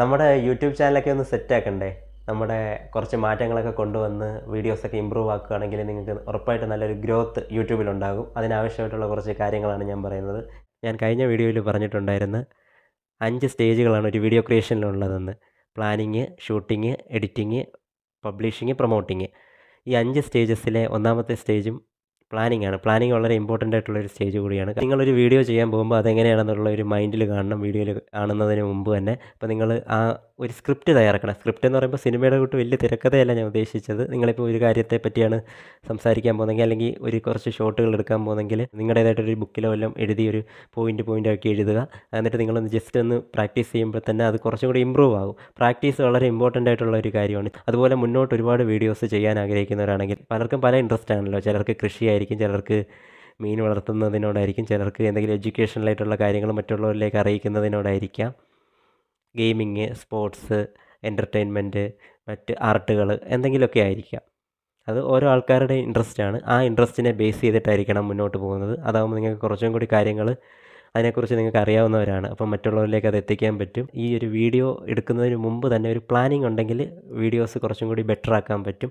നമ്മുടെ യൂട്യൂബ് ചാനലൊക്കെ ഒന്ന് സെറ്റ് ആക്കണ്ടേ? നമ്മുടെ കുറച്ച് മാറ്റങ്ങളൊക്കെ കൊണ്ടുവന്ന് വീഡിയോസൊക്കെ ഇമ്പ്രൂവ് ആക്കുകയാണെങ്കിൽ നിങ്ങൾക്ക് ഉറപ്പായിട്ട് നല്ലൊരു ഗ്രോത്ത് യൂട്യൂബിലുണ്ടാകും അതിനാവശ്യമായിട്ടുള്ള കുറച്ച് കാര്യങ്ങളാണ് ഞാൻ പറയുന്നത്. ഞാൻ കഴിഞ്ഞ വീഡിയോയിൽ പറഞ്ഞിട്ടുണ്ടായിരുന്ന അഞ്ച് സ്റ്റേജുകളാണ് ഒരു video ക്രിയേഷനിലുള്ളതെന്ന് planning shooting editing publishing promoting ഈ അഞ്ച് സ്റ്റേജസിലെ ഒന്നാമത്തെ സ്റ്റേജും പ്ലാനിങ് ആണ്. പ്ലാനിങ് വളരെ ഇമ്പോർട്ടന്റ് ആയിട്ടുള്ള ഒരു സ്റ്റേജ് കൂടിയാണ്. നിങ്ങളൊരു വീഡിയോ ചെയ്യാൻ പോകുമ്പോൾ അതെങ്ങനെയാണെന്നുള്ള ഒരു മൈൻഡിൽ കാണണം. വീഡിയോയിൽ കാണുന്നതിന് മുമ്പ് തന്നെ. അപ്പോൾ നിങ്ങൾ ആ ഒരു സ്ക്രിപ്റ്റ് തയ്യാറാക്കണം. സ്ക്രിപ്റ്റ് എന്ന് പറയുമ്പോൾ സിനിമയുടെ കൂട്ട് വലിയ തിരക്കഥയല്ല ഞാൻ ഉദ്ദേശിച്ചത്. നിങ്ങളിപ്പോൾ ഒരു കാര്യത്തെ പറ്റിയാണ് സംസാരിക്കാൻ പോകുന്നതെങ്കിൽ അല്ലെങ്കിൽ ഒരു കുറച്ച് ഷോട്ടുകൾ എടുക്കാൻ പോകുന്നെങ്കിൽ നിങ്ങളുടേതായിട്ടൊരു ബുക്കിലോ എല്ലാം എഴുതി ഒരു പോയിന്റ് പോയിന്റ് ആക്കി എഴുതുക. എന്നിട്ട് നിങ്ങളൊന്ന് ജസ്റ്റ് ഒന്ന് പ്രാക്ടീസ് ചെയ്യുമ്പോൾ തന്നെ അത് കുറച്ചും കൂടി ഇമ്പ്രൂവ് ആകും പ്രാക്ടീസ് വളരെ ഇമ്പോർട്ടന്റ് ആയിട്ടുള്ള ഒരു കാര്യമാണ്. അതുപോലെ മുന്നോട്ട് ഒരുപാട് വീഡിയോസ് ചെയ്യാൻ ആഗ്രഹിക്കുന്നവരാണെങ്കിൽ പലർക്കും പല ഇൻട്രസ്റ്റ് ആണല്ലോ. ചിലർക്ക് കൃഷിയായിരിക്കും ചിലർക്ക് മീൻ വളർത്തുന്നതിനോടായിരിക്കും ചിലർക്ക് എന്തെങ്കിലും എഡ്യൂക്കേഷണലായിട്ടുള്ള കാര്യങ്ങൾ മറ്റുള്ളവരിലേക്ക് അറിയിക്കുന്നതിനോടായിരിക്കാം. ഗെയിമിങ് സ്പോർട്സ് എന്റർടൈൻമെന്റ് മറ്റ് ആർട്ടുകൾ എന്തെങ്കിലുമൊക്കെ ആയിരിക്കാം. അത് ഓരോ ആൾക്കാരുടെ ഇൻട്രസ്റ്റാണ്. ആ ഇൻട്രസ്റ്റിനെ ബേസ് ചെയ്തിട്ടായിരിക്കണം മുന്നോട്ട് പോകുന്നത്. അതാകുമ്പോൾ നിങ്ങൾക്ക് കുറച്ചും കൂടി കാര്യങ്ങൾ അതിനെക്കുറിച്ച് നിങ്ങൾക്ക് അറിയാവുന്നവരാണ്. അപ്പം മറ്റുള്ളവരിലേക്ക് അത് എത്തിക്കാൻ പറ്റും. ഈ ഒരു വീഡിയോ എടുക്കുന്നതിന് മുമ്പ് തന്നെ ഒരു പ്ലാനിങ് ഉണ്ടെങ്കിൽ വീഡിയോസ് കുറച്ചും കൂടി ബെറ്റർ ആക്കാൻ പറ്റും.